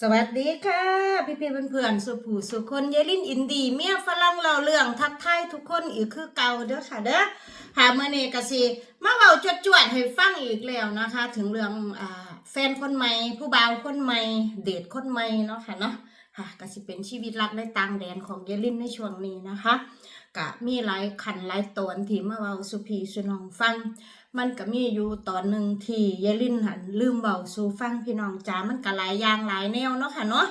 สวัสดีค่ะ พี่พี่เพื่อนๆสุผู้สุคนเยลินอินดีเมียฝรั่งเราเรื่องทักทายทุกคนอีกคือเก่าเด้อค่ะเด้อหาเมื่อนี้ก็สิมาเว้าจวดๆให้ฟังอีกแล้วนะคะ ถึงเรื่องอ่าแฟนคนใหม่ผู้บ่าวคนใหม่เดทคนใหม่เนาะค่ะเนาะค่ะก็สิเป็นชีวิตรักในต่างแดนของเยลินในช่วงนี้นะคะก็มีหลายขันหลายตอนที่มาเว้าสุพีสุนองฟัง มันก็มีอยู่ตอนหนึ่งที่ยายลินหันลืมเบาสู่ฟังพี่น้องจ๋ามันก็หลายอย่างหลายแนวเนาะค่ะเนาะ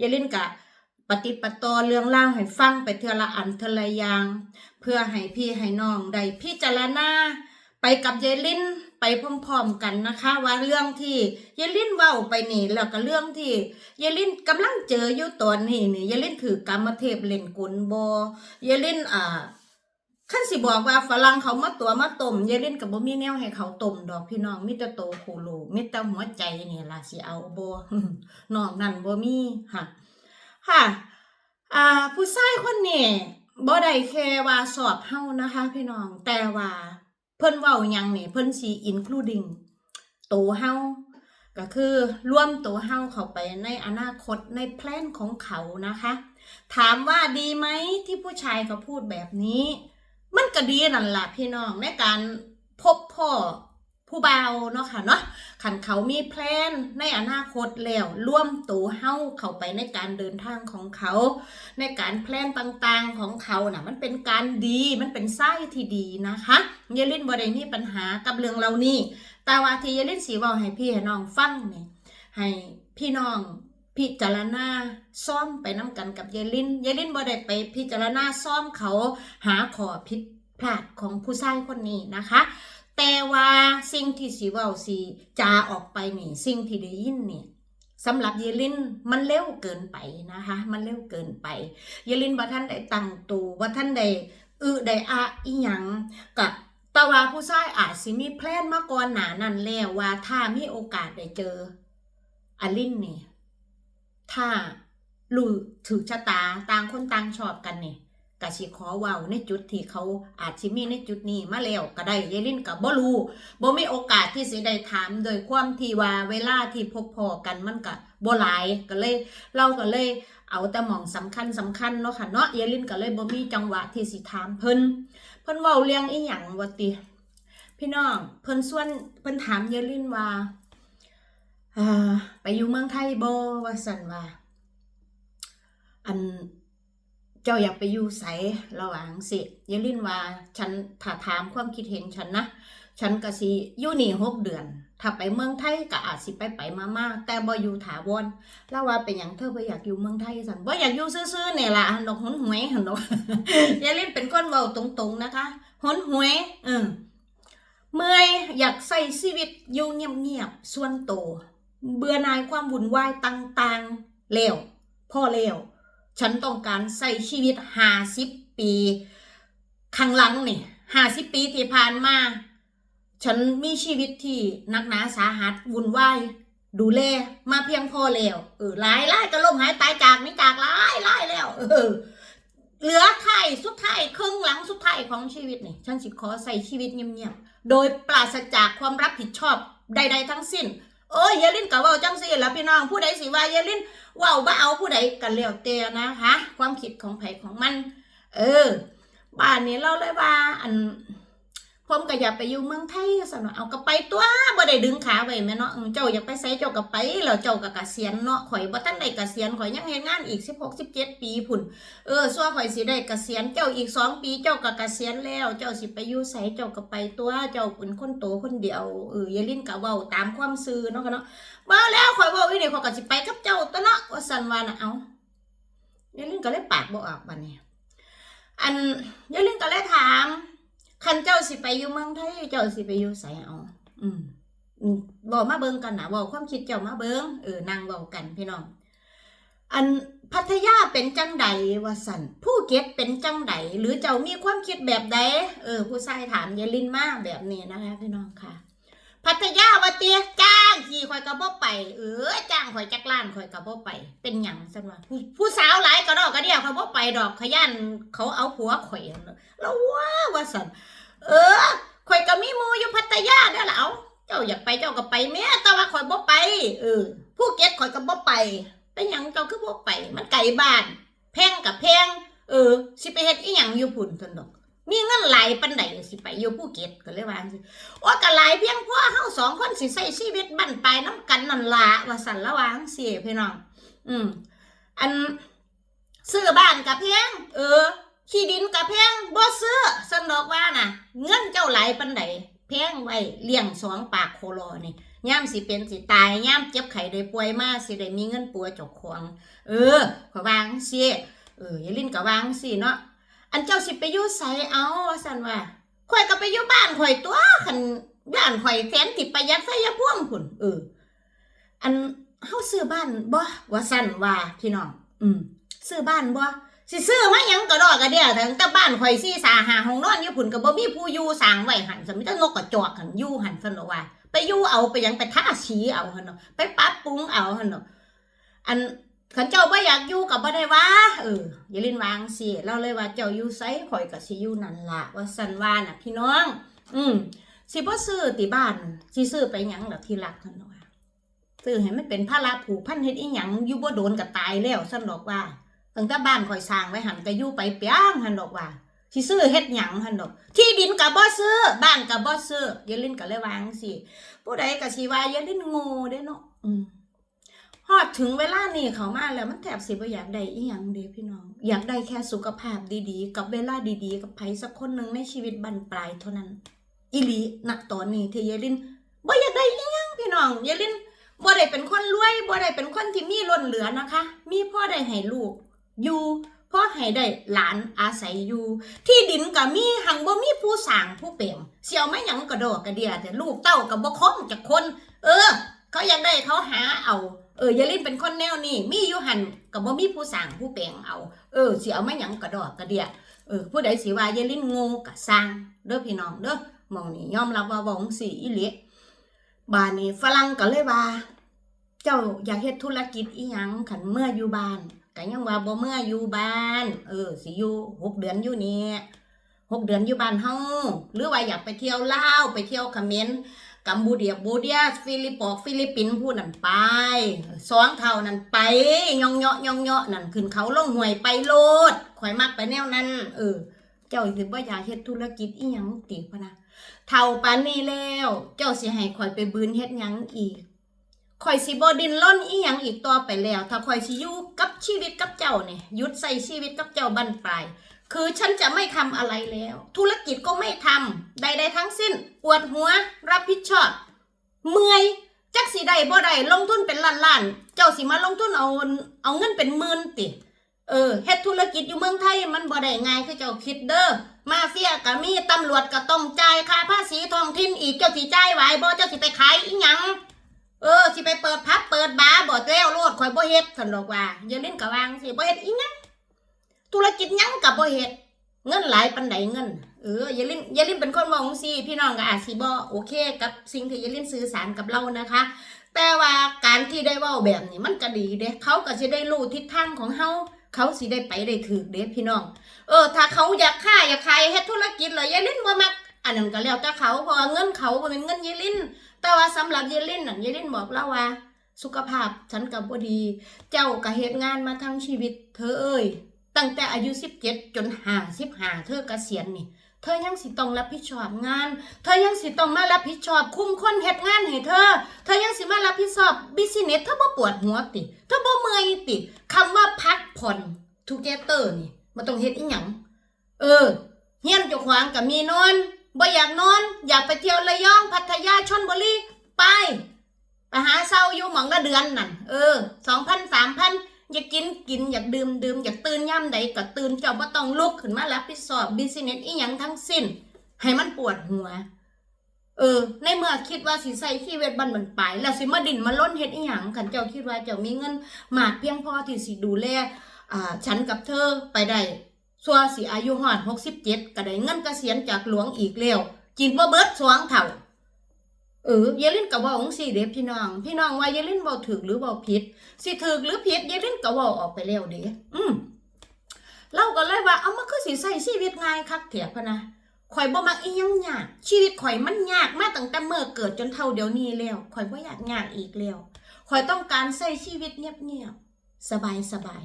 ยายลินก็ปฏิปตอเรื่องเล่าให้ฟังไปเทละอันเทละอย่าง เพื่อให้พี่ให้น้องได้พิจารณาไปกับยายลินไปพร้อมๆกันนะคะ ว่าเรื่องที่ยายลินเว้าไปนี่แล้วก็เรื่องที่ยายลินกำลังเจออยู่ตอนนี้นี่ยายลินถือกรรมเทพเล่นกลบอยายลินอ่า ขั้นสิบอกว่าฝรั่งเขามาตัวมาต้มเยลินกับบ่มีแนวให้เขาต้มดอกพี่น้องมีแต่โตโคโลมีแต่หัวใจนี่ล่ะสิเอาบ่นอกนั้นบ่มีค่ะ ค่ะ อ่า ผู้ชายคนนี้บ่ได้แค่ว่าสอบเฮานะคะ พี่น้อง แต่ว่าเพิ่นเว้าหยังนี่เพิ่นสิ including โตเฮาก็คือร่วมโตเฮาเข้าไปในอนาคตในแพลนของเขานะคะ ถามว่าดีไหมที่ผู้ชายเขาพูดแบบนี้ มันก็ดีนั่นแหละพี่น้องในการพบพ่อผู้เบ่าเนาะค่ะเนาะขันเขามีแพลนในอนาคตแล้วร่วมตัวเฮ้าเข้าไปในการเดินทางของเขา ในการแพลนต่างๆของเขาน่ะมันเป็นการดีมันเป็นไส้ที่ดีนะคะเยลินบ่ได้มีปัญหากับเรื่องเหล่านี้แต่ว่าที่เยลินสีบอกให้พี่ให้น้องฟังเนี่ยให้พี่น้อง พิจารณาซ่อมไปน้ำกันกับเยลินเยลินบ่ได้ไปพิจารณาซ่อมเขาหาขอผิดพลาดของผู้ชายคนนี้นะคะ แต่ว่าสิ่งที่สีว่าสีจาออกไปนี่สิ่งที่ได้ยินเนี่ยสำหรับเยลินมันเร็วเกินไปนะคะ มันเร็วเกินไปเยลินว่าท่านได้ตั้งตัวว่าท่านได้อึได้อะอีหยังกับตะว่าผู้ชายอาจสิมีแพลนมาก่อนหนานั้นแล้วว่าถ้ามีโอกาสได้เจออลินเนี่ย ถ้ารู้ถือชะตาต่างคนต่างชอบกันเนี่ยกะสิขอเว้าในจุดที่เขาอาจสิมีในจุดนี้มาแล้วก็ได้ยายลินก็บ่รู้บ่มีโอกาสที่สิได้ถามโดยความที่ว่าเวลาที่พบพอกันมันก็บ่หลายก็เลย เราก็เลย เอาแต่หมองสำคัญสำคัญเนาะค่ะเนาะยายลินก็เลยบ่มีจังหวะที่สิถามเพิ่นเพิ่นเว้าเรื่องอีหยังว่าติพี่น้องเพิ่นส่วนเพิ่นถามยายลินว่า ไปอยู่เมืองไทยโบว่าซั่นว่าอันเจ้าอยากไปอยู่ไสระหว่างสิยลินว่าฉันถ้าถามความคิดเห็นฉันนะ ฉันก็สิอยู่นี่หกเดือน ถ้าไปเมืองไทยก็อาจสิไปไปมามาแต่บ่อยู่ถาวรแล้วว่าเป็นอย่างเธอบ่อยากอยู่เมืองไทยสันบ่อยากอยู่ซื่อๆเนี่ยล่ะหันดอกหนหวยหันดอกอย่าลินเป็นคนเว้าตรงๆนะคะหนหวยเออเมื่อยอยากใส่ชีวิตอยู่เงียบๆส่วนโตว เบื่อหน่ายความวุ่นวายต่างๆแล้วพ่อแล้ว ฉันต้องการใส่ชีวิตห้าสิบปีข้างหลังนี่ห้าสิบปีที่ผ่านมา ฉันมีชีวิตที่นักหนาสาหัสวุ่นวายดูแลมาเพียงพอแล้วเออหลายลายก็ล่มหายตายจากไม่จากหลายลายแล้ว เออ เหลือไทายสุดท้ายครึ่งหลังสุดท้ายของชีวิตนี่ฉันสิขอใส่ชีวิตเงียบๆโดยปราศจากความรับผิดชอบใด ๆ ทั้งสิ้น เอ้ยเยลินกับว่าจังสิแล้วพี่น้องผู้ใดสิว่าเยลินว้าบ่เอาผู้ใดกันแล้วแต่นะคะความคิดของไผของมัน เออบ้านนี้เราเลยว่าอัน ผมก็อยากไปอยู่เมืองไทยสนเอาก็ไปตัวบ่ได้ดึงขาไว้แม่เนาะอืมเจ้าอยากไปไสเจ้าก็ไปแล้วเจ้าก็เกษียณเนาะข่อยบ่ทันได้เกษียณข่อยยังเฮ็ดงานอีก16 17ปีพุ่นเออซัวข่อยสิได้เกษียณเจ้าอีกสองปีเจ้าก็เกษียณแล้ว เจ้าสิไปอยู่ไสเจ้าก็ไปตัวเจ้าเป็นคนโตคนเดียวเออยาลินก็เว้าตามความซื่อเนาะค่ะเนาะมาแล้วข่อยบอกอีนี่ข่อยก็สิไปกับเจ้าตัวเนาะว่าสันว่าน่ะเอายายลินก็เลยปากบ่ออกบัดนี้อันยายลินก็เลยถาม คันเจ้าสิไปอยู่เมืองไทยเจ้าสิไปอยู่ไสเอา อืมอืมบอกมาเบิงกันนะบอกความคิดเจ้ามาเบิงเออนั่งบอกกันพี่น้อง อันพัทยาเป็นจังใดวะสันผู้เก็ตเป็นจังใดหรือเจ้ามีความคิดแบบใดเออ ผู้ชายถามยายลินมาแบบนี้นะคะพี่น้องค่ะ พัทยาว่าเตียจ้างขี่ข่อยก็บ่ไป เออจ้างข่อยจักล้านข่อยก็บ่ไป เป็นหยังซั่นว่าผู้ผู้สาวหลายก็ดอกก็เดียวเขาบ่ไปดอกขยันเขาเอาผัวข่อยแล้วว่าว่าซั่นเออข่อยก็มีมูอยู่พัทยาเด้อล่ะเอาเจ้าอยากไปเจ้าก็ไปแม่แต่ว่าข่อยบ่ไป เออภูเก็ตข่อยก็บ่ไปไปไปหยังเจ้าคือบ่ไป มันไกลบ้าน แพงกับแพงเออสิไปเฮ็ดอีหยังอยู่พุ่นซั่นดอก มีเงินหลายปานใดสิไปอยู่ภูเก็ตก็เลยว่าจังซี่ว่าก็หลายเพียงพอเฮาสองคนสิใช้ชีวิตบั้นปลายน้ำกันนั่นละว่าซั่นละว่าจังซี่พี่น้อง อืม อันซื้อบ้านกับแพงเออที่ดินกับแพงบ่ซื้อซั่นดอกว่าน่ะ เงินเจ้าหลายปานใดแพงไว้เลี้ยงสองปากโคโลนี่ย่ามสิเป็นสิตายย่ามเจ็บไข้ได้ป่วยมาสิได้มีเงินปัวจ้าของเออขวาจังสิเอออย่าลิ้นก็วางสิเนาะ อันเจ้าสิไปอยู่ไสเอาว่าซั่นว่าข่อยก็ไปอยู่บ้านข่อยตัวคันบ้านข่อยแสนติประหยัดไฟยาพ่วงพุ่นเออ อันเฮาซื้อบ้านบ่ว่าซั่นว่าพี่น้องอืมซื้อบ้านบ่สิซื้อมาหยังก็ดอกกระเดียแต่แต่บ้านข่อยซี่สาหาห้องนอนอยู่พุ่นก็บ่มีผู้อยู่สร้างไว้หั่นสมิตนกกระจอกหั่นอยู่หั่นซั่นว่าไปอยู่เอาไปหยังไปทาสีเอาหั่นเนาะไปปรับปรุงเอาหั่นเนาะอัน ขันเจ้าบ่อยากอยู่กับบ่ได้ว่าเอออย่าลินวางสิเราเลยว่าเจ้าอยู่ไสข่อยก็สิอยู่นั่นละว่าสันว่าน่ะพี่น้อง อืมสิบ่ซื้อติบ้านสิซื้อไปหยังดอกที่รักท่านว่าซื้อให้มันเป็นภาระผูกพันเฮ็ดอีหยังอยู่บ่โดนก็ตายแล้วซั่นดอกว่าตั้งแต่บ้านข่อยสร้างไว้หันก็อยู่ไปเปียงหันดอกว่าสิซื้อเฮ็ดหยังหันดอก ที่ดินก็บ่ซื้อ บ้านก็บ่ซื้ออย่าลินก็เลยวางสิผู้ใดก็สิว่าอย่าลินโง่เด้เนาะอืม ฮอดถึงเวลานี่เขามาแล้วมันแทบสิบ่อยากได้อีหยังเด้พี่น้อง อยากได้แค่สุขภาพดีๆ กับเวลาดีๆ กับไผสักคนหนึ่งในชีวิตบั้นปลายเท่านั้น อีหลีณตอนนี้ที่ยายลินบ่อยากได้อีหยังพี่น้องยายลินบ่ได้เป็นคนรวยบ่ได้เป็นคนที่มีล้นเหลือนะคะ มีพ่อได้ให้ลูกอยู่พ่อให้ได้หลานอาศัยอยู่ ที่ดินก็มีหังบ่มีผู้สร้างผู้เปี่ยนเสียวไม่หยังกระโดอกระเดียแต่ลูกเต้าก็บ่คมจากคน เออ เขาอยากได้เขาหาเอา เออยายลินเป็นคนแนวนี้มีอยู่หันกับบ่มีผู้สั่งผู้แปลงเอา เออสิเอาไมาหยังกระดอกกระเดียเออผู้ใดสิว่ายายลินโง่กะสร้างเด้อพี่น้องเด้อมองนี่ยอมรับว่าเว้าจั่งสิอีหลีบานนี้ฝรั่งก็เลยว่า เจ้าอยากเฮ็ดธุรกิจอีหยังขันเมื่ออยู่บ้านก็ยังว่าบ่เมื่ออยู่บ้าน เออสิอยู่หกเดือนอยู่นี่หกเดือนอยู่บ้านเฮาหรือว่าอยากไปเที่ยวลาวไปเที่ยวเขมร กัมพูเดียบูเดียฟิลิปปอกฟิลิปปินส์พูดนั่นไปสองเท่านั่นไปยองเงาะยองเงาะนั่นขึ้นเขาลงห่วยไปโลดข่อยมักไปแนวนั้น เออ เจ้าสิบ่อยากเฮ็ดธุรกิจอีหยังติพะนะเท่าปานนี้แล้ว เจ้าสิให้ข่อยไปบืนเฮ็ดหยังอีกข่อยสิบ่ดินล้นอีหยังอีกต่อไปแล้ว ถ้าข่อยสิอยู่กับชีวิตกับเจ้าเนี่ยยุดใส่ชีวิตกับเจ้าบั้นปลาย คือฉันจะไม่ทำอะไรแล้ว ธุรกิจก็ไม่ทำใดๆทั้งสิ้นปวดหัว รับผิดชอบ เมื่อยจักสิได้บ่ได้ลงทุนเป็นล้านล้านๆเจ้าสิมาลงทุนเอาเอาเงินเป็นหมื่นติ เออเฮ็ดธุรกิจอยู่เมืองไทยมันบ่ได้ง่ายคือเจ้าคิดเด้อมาเฟียก็มีตำรวจก็ต้องจ่ายค่าภาษีท้องถิ่นอีกเจ้าสิจ่ายไหวบ่เจ้าสิไปขายอีหยังเออสิไปเปิดพับเปิดบาร์บ่แล้วโลดข่อยบ่เฮ็ดซั่นดอกว่าอย่าเล่นกะวางสิบ่เฮ็ดอีหยัง ธุรกิจยังก็บ่เฮ็ดเงินหลายปันใดเงิน เอออย่าลินอย่าลินเป็นคนมองสิพี่น้องก็อาจสิบ่โอเค กับสิ่งที่อย่าลินสื่อสารกับเรานะคะ แต่ว่าการที่ได้ว้าแบบนี้มันก็ดีเด้เขาก็สิได้รู้ทิศทางของเฮาเขาสิได้ไปได้ถูกเด้พี่น้อง เออ ถ้าเขาอยากฆ่าอยากใครเฮ็ดธุรกิจเลยอย่าลินบ่มักอันนั้นก็แล้วแต่เขาเพราะเงินเขาเป็นเงินยายลิน แต่ว่าสำหรับยายลินน่ะยายลินบอกเราว่า สุขภาพฉันก็บ่ดี เจ้าก็เฮ็ดงานมาทั้งชีวิตเธอเอ้ย ตั้งแต่อายุ17จน55เธอเกษียณนี่ เธอยังสิต้องรับผิดชอบงาน เธอยังสิต้องมารับผิดชอบ คุมคนเฮ็ดงานให้เธอ เธอยังสิมารับผิดชอบบิสเนสเธอบ่ปวดหัวติ เธอบ่เมื่อยติคำว่าพักผ่อนทูเกเตอร์นี่มันต้องเฮ็ดอีหยังเออเฮียนเจ้าขวางก็มีนอนบ่อยากนอน อยากไปเที่ยวระยองพัทยาชลบุรีไปไปหาเศร้าอยู่หมองละเดือนนั่นเออสองพันสามพัน อยากกินกินอยากดื่มดื่มอยากตื่นย่ำใดก็ตื่นเจ้าบ่ต้องลุกขึ้นมารับผิดชอบบิสเนสอีหยังทั้งสิ้น ให้มันปวดหัว เออ ในเมื่อคิดว่าสิใส่ชีวิตบันบันไป แล้วสิมาดินมาล้นเฮ็ดอีหยังคันเจ้าคิดว่าเจ้ามีเงินมากเพียงพอที่สิดูแลอ่าฉันกับเธอไปได้ส่วสิอายุฮอด67ก็ได้เงินเกษียณจากหลวงอีกแล้วกินบ่เบิดสวงเท่า เออยายลินก็บอกจังซี่เด้พี่น้อง พี่น้องว่ายายลินบอกถูกหรือบอกผิดสิถูกหรือผิดยายลินก็บอกออกไปแล้วเด้อืมเราก็เลยว่าเอามาคือสิใช้ชีวิตง่ายคักเถียพะนะข่อยบ่มักอียังยาก ชีวิตข่อยมันยากมาตั้งแต่เมื่อเกิดจนเท่าเดี๋ยวนี้แล้วข่อยบ่อยากยากอีกแล้วข่อยต้องการใช้ชีวิตเงียบสบายสบาย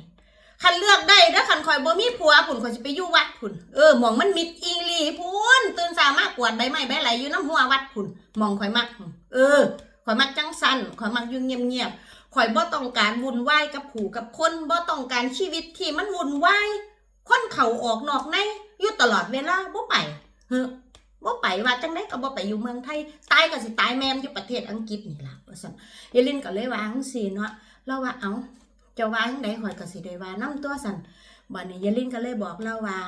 คันเลือกได้เด้อคันข่อยบ่มีผัวพุ่นข่อยสิไปอยู่วัดพุ่นเออหมองมันมิดอีหลีพุ่นตื่นสามารถกวาดใบไม้ใบไหลอยู่น้ำหัววัดพุ่นหมองข่อยมัก เออข่อยมักจังสันข่อยมักอยู่เงียบๆข่อยบ่ต้องการวุ่นวายกับผูกับคนบ่ต้องการชีวิตที่มันวุ่นวายคนเข้าออกนอกในอยู่ตลอดเวลาบ่ไปเฮ้อบ่ไปว่าจังไดก็บ่ไปอยู่เมืองไทยตายก็สิตายแม่มอยู่ประเทศอังกฤษนี่ล่ะว่าซั่นยายลินก็เลยวาจังซี่เนาะเราว่าเอ้า จะว่าจังไดข่อยก็สิได้ว่านํตัวสั่นบัดนี้ยายลินก็เลยบอกเราว่า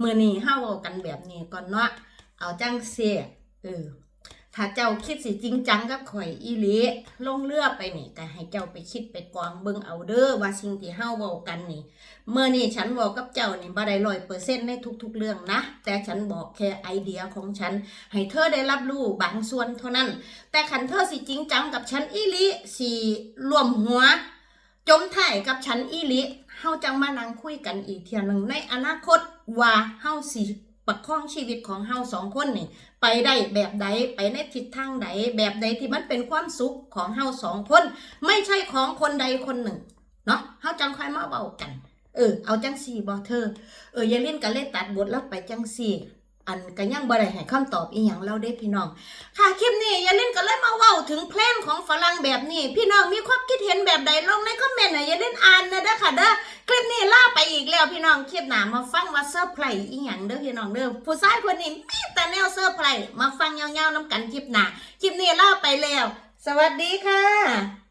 มื้อนี้เฮาเว้ากันแบบนี้ก่อนเนาะเอาจังซี่เออถ้าเจ้าคิดสิจริงจังกับข่อยอีหลีลงเรือไปนี่ก็ให้เจ้าไปคิดไปกวางเบิ่งเอาเด้อว่าสิ่งที่เฮาเว้ากันนี่เมื่อนี้ฉันเว้ากับเจ้านี่บ่ได้100%ในทุก ๆ เรื่องนะ แต่ฉันบอกแค่ไอเดียของฉัน ให้เธอได้รับรู้บางส่วนเท่านั้น แต่คันเธอสิจริงจังกับฉันอีหลีสิร่วมหัว จมถ่ายกับฉันอีลิเฮาจังมานั่งคุยกันอีกเทียหนึ่งในอนาคตว่าเฮาสิประคองชีวิตของเฮาสองคนนี่ ไปได้แบบใดไปในทิศทางใดแบบใดที่มันเป็นความสุขของเฮาสองคน ไม่ใช่ของคนใดคนหนึ่งเนาะเฮาจังค่อยมาเว้ากัน เออเอาจังสี่บ่เธอเอออย่าเล่นก็เลยตัดบทแล้วไปจังสี่ อันก็ยังบ่ได้ให้คำตอบอีหยังเราได้พี่น้อง ค่ะคลิปนี้อย่าเล่นก็เลยมาเว้าถึงแพลนของฝรั่งแบบนี้ พี่น้องมีความคิดเห็นแบบใดลงในคอมเมนต์หน่อยอย่าเล่นอ่านนะเด้อค่ะเด้อคลิปนี้ล่าไปอีกแล้วพี่น้องคลิปหน้ามาฟังว่าเซอร์ไพรส์อีหยังเด้อพี่น้องเด้อผู้ชายคนนี้มีแต่แนวเซอร์ไพรส์มาฟังยาวๆน้ำกันคลิปหน้าคลิปนี้ล่าไปแล้ว สวัสดีค่ะ